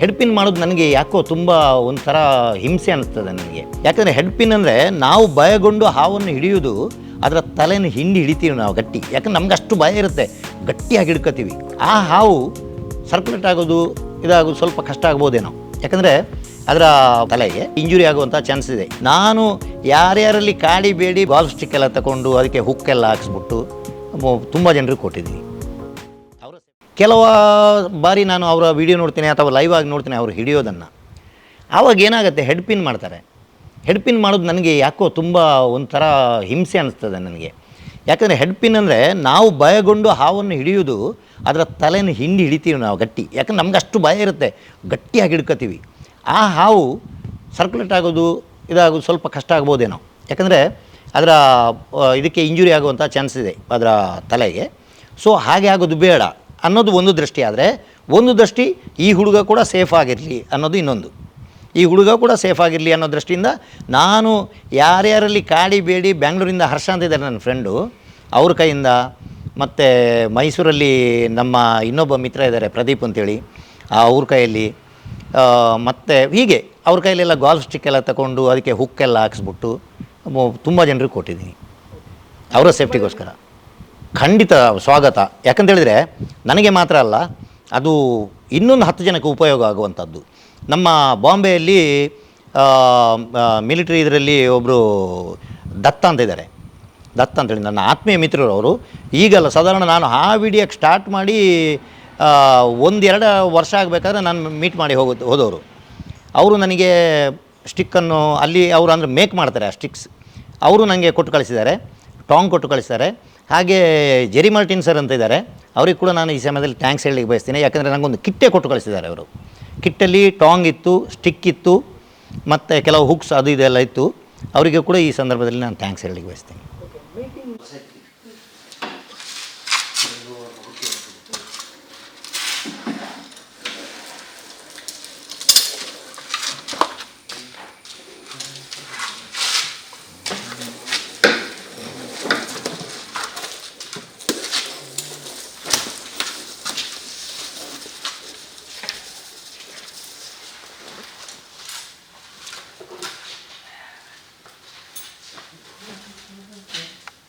Head pin ಮಾಡೋದು ನನಗೆ ಯಾಕೋ ತುಂಬ ಒಂಥರ ಹಿಂಸೆ ಅನ್ನಿಸ್ತದೆ ನನಗೆ. ಯಾಕಂದರೆ ಹೆಡ್ ಪಿನ್ ಅಂದರೆ ನಾವು ಭಯಗೊಂಡು ಹಾವನ್ನು ಹಿಡಿಯೋದು ಅದರ ತಲೆಯನ್ನು ಹಿಂಡಿ ಹಿಡಿತೀವಿ ನಾವು ಗಟ್ಟಿ. ಯಾಕಂದ್ರೆ ನಮ್ಗೆ ಅಷ್ಟು ಭಯ ಇರುತ್ತೆ, ಗಟ್ಟಿಯಾಗಿ ಹಿಡ್ಕೋತೀವಿ. ಆ ಹಾವು ಸರ್ಕ್ಯುಲೇಟ್ ಆಗೋದು, ಇದಾಗೋದು ಸ್ವಲ್ಪ ಕಷ್ಟ ಆಗ್ಬೋದೇನೋ. ಯಾಕಂದರೆ ಅದರ ತಲೆಗೆ ಇಂಜುರಿ ಆಗುವಂಥ ಚಾನ್ಸ್ ಇದೆ. ನಾನು ಯಾರ್ಯಾರಲ್ಲಿ ಕಾಡಿ ಬೇಡಿ ಬಾಲ್ ಸ್ಟಿಕ್ ಎಲ್ಲ ತಗೊಂಡು ಅದಕ್ಕೆ ಹುಕ್ಕೆಲ್ಲ ಹಾಕ್ಸ್ಬಿಟ್ಟು, ತುಂಬ ಜನರಿಗೆ ಕೊಟ್ಟಿದ್ದೀನಿ. ಕೆಲವ ಬಾರಿ ನಾನು ಅವರ ವಿಡಿಯೋ ನೋಡ್ತೀನಿ ಅಥವಾ ಲೈವ್ ಆಗಿ ನೋಡ್ತೀನಿ ಅವರು ಹಿಡಿಯೋದನ್ನು. ಆವಾಗ ಏನಾಗುತ್ತೆ? ಹೆಡ್ ಪಿನ್ ಮಾಡ್ತಾರೆ. ಹೆಡ್ ಪಿನ್ ಮಾಡೋದು ನನಗೆ ಯಾಕೋ ತುಂಬ ಒಂಥರ ಹಿಂಸೆ ಅನಿಸ್ತದೆ ನನಗೆ. ಯಾಕಂದರೆ ಹೆಡ್ ಪಿನ್ ಅಂದರೆ ನಾವು ಭಯಗೊಂಡು ಹಾವನ್ನು ಹಿಡಿಯೋದು ಅದರ ತಲೆಯನ್ನು ಹಿಂಡಿ ಹಿಡಿತೀವಿ ನಾವು ಗಟ್ಟಿ. ಯಾಕಂದ್ರೆ ನಮ್ಗೆ ಅಷ್ಟು ಭಯ ಇರುತ್ತೆ. ಗಟ್ಟಿಯಾಗಿ ಹಿಡ್ಕೋತೀವಿ. ಆ ಹಾವು ಸರ್ಕ್ಯುಲೇಟ್ ಆಗೋದು, ಇದಾಗೋದು ಸ್ವಲ್ಪ ಕಷ್ಟ ಆಗ್ಬೋದೇನೋ. ಯಾಕಂದರೆ ಅದರ ಇದಕ್ಕೆ ಇಂಜುರಿ ಆಗುವಂಥ ಚಾನ್ಸ್ ಇದೆ ಅದರ ತಲೆಗೆ. ಸೊ ಹಾಗೆ ಆಗೋದು ಬೇಡ. ಅನ್ನೋದು ಒಂದು ದೃಷ್ಟಿ ಆದರೆ ಒಂದು ದೃಷ್ಟಿ ಈ ಹುಡುಗ ಕೂಡ ಸೇಫ್ ಆಗಿರಲಿ ಅನ್ನೋದು ಇನ್ನೊಂದು. ಈ ಹುಡುಗ ಕೂಡ ಸೇಫ್ ಆಗಿರಲಿ ಅನ್ನೋ ದೃಷ್ಟಿಯಿಂದ ನಾನು ಯಾರ್ಯಾರಲ್ಲಿ ಕಾಡಿ ಬೇಡಿ ಬೆಂಗಳೂರಿಂದ ಹರ್ಷ ಅಂತ ಇದ್ದಾರೆ ನನ್ನ ಫ್ರೆಂಡು ಅವ್ರ ಕೈಯಿಂದ ಮತ್ತು ಮೈಸೂರಲ್ಲಿ ನಮ್ಮ ಇನ್ನೊಬ್ಬ ಮಿತ್ರ ಇದ್ದಾರೆ ಪ್ರದೀಪ್ ಅಂತೇಳಿ ಅವ್ರ ಕೈಯಲ್ಲಿ ಮತ್ತು ಹೀಗೆ ಅವ್ರ ಕೈಯಲ್ಲೆಲ್ಲ ಗಾಲ್ಫ್ ಸ್ಟಿಕ್ ಎಲ್ಲ ತಗೊಂಡು ಅದಕ್ಕೆ ಹುಕ್ಕೆಲ್ಲ ಹಾಕ್ಸ್ಬಿಟ್ಟು ತುಂಬ ಜನರಿಗೆ ಕೊಟ್ಟಿದ್ದೀನಿ. ಅವರ ಸೇಫ್ಟಿಗೋಸ್ಕರ ಖಂಡಿತ ಸ್ವಾಗತ. ಯಾಕಂತೇಳಿದರೆ ನನಗೆ ಮಾತ್ರ ಅಲ್ಲ, ಅದು ಇನ್ನೊಂದು ಹತ್ತು ಜನಕ್ಕೆ ಉಪಯೋಗ ಆಗುವಂಥದ್ದು. ನಮ್ಮ ಬಾಂಬೆಯಲ್ಲಿ ಮಿಲಿಟ್ರಿ ಇದರಲ್ಲಿ ಒಬ್ಬರು ದತ್ತ ಅಂತ ಇದ್ದಾರೆ. ದತ್ತ ಅಂತೇಳಿ ನನ್ನ ಆತ್ಮೀಯ ಮಿತ್ರರು ಅವರು. ಈಗಲ್ಲ ಸಾಧಾರಣ ನಾನು ಆ ವಿಡಿಯೋಕ್ಕೆ ಸ್ಟಾರ್ಟ್ ಮಾಡಿ ಒಂದೆರಡು ವರ್ಷ ಆಗಬೇಕಾದ್ರೆ ನಾನು ಮೀಟ್ ಮಾಡಿ ಹೋಗೋದು ಹೋದವರು. ಅವರು ನನಗೆ ಸ್ಟಿಕ್ಕನ್ನು ಅಲ್ಲಿ ಅವರು ಅಂದರೆ ಮೇಕ್ ಮಾಡ್ತಾರೆ ಆ ಸ್ಟಿಕ್ಸ್ ಅವರು ನನಗೆ ಕೊಟ್ಟು ಕಳಿಸಿದ್ದಾರೆ. ಟಾಂಗ್ ಕೊಟ್ಟು ಕಳಿಸ್ತಾರೆ. ಹಾಗೆ ಜೆರಿ ಮಾರ್ಟಿನ್ ಸರ್ ಅಂತ ಇದ್ದಾರೆ. ಅವ್ರಿಗೆ ಕೂಡ ನಾನು ಈ ಸಮಯದಲ್ಲಿ ಥ್ಯಾಂಕ್ಸ್ ಹೇಳಲಿಕ್ಕೆ ಬಯಸ್ತೀನಿ. ಯಾಕಂದರೆ ನನಗೊಂದು ಕಿಟ್ಟೆ ಕೊಟ್ಟು ಕಳಿಸಿದ್ದಾರೆ ಅವರು. ಕಿಟ್ಟಲ್ಲಿ ಟಾಂಗ್ ಇತ್ತು, ಸ್ಟಿಕ್ ಇತ್ತು, ಮತ್ತು ಕೆಲವು ಹುಕ್ಸ್ ಅದು ಇದೆಲ್ಲ ಇತ್ತು. ಅವರಿಗೆ ಕೂಡ ಈ ಸಂದರ್ಭದಲ್ಲಿ ನಾನು ಥ್ಯಾಂಕ್ಸ್ ಹೇಳಲಿಕ್ಕೆ ಬಯಸ್ತೀನಿ.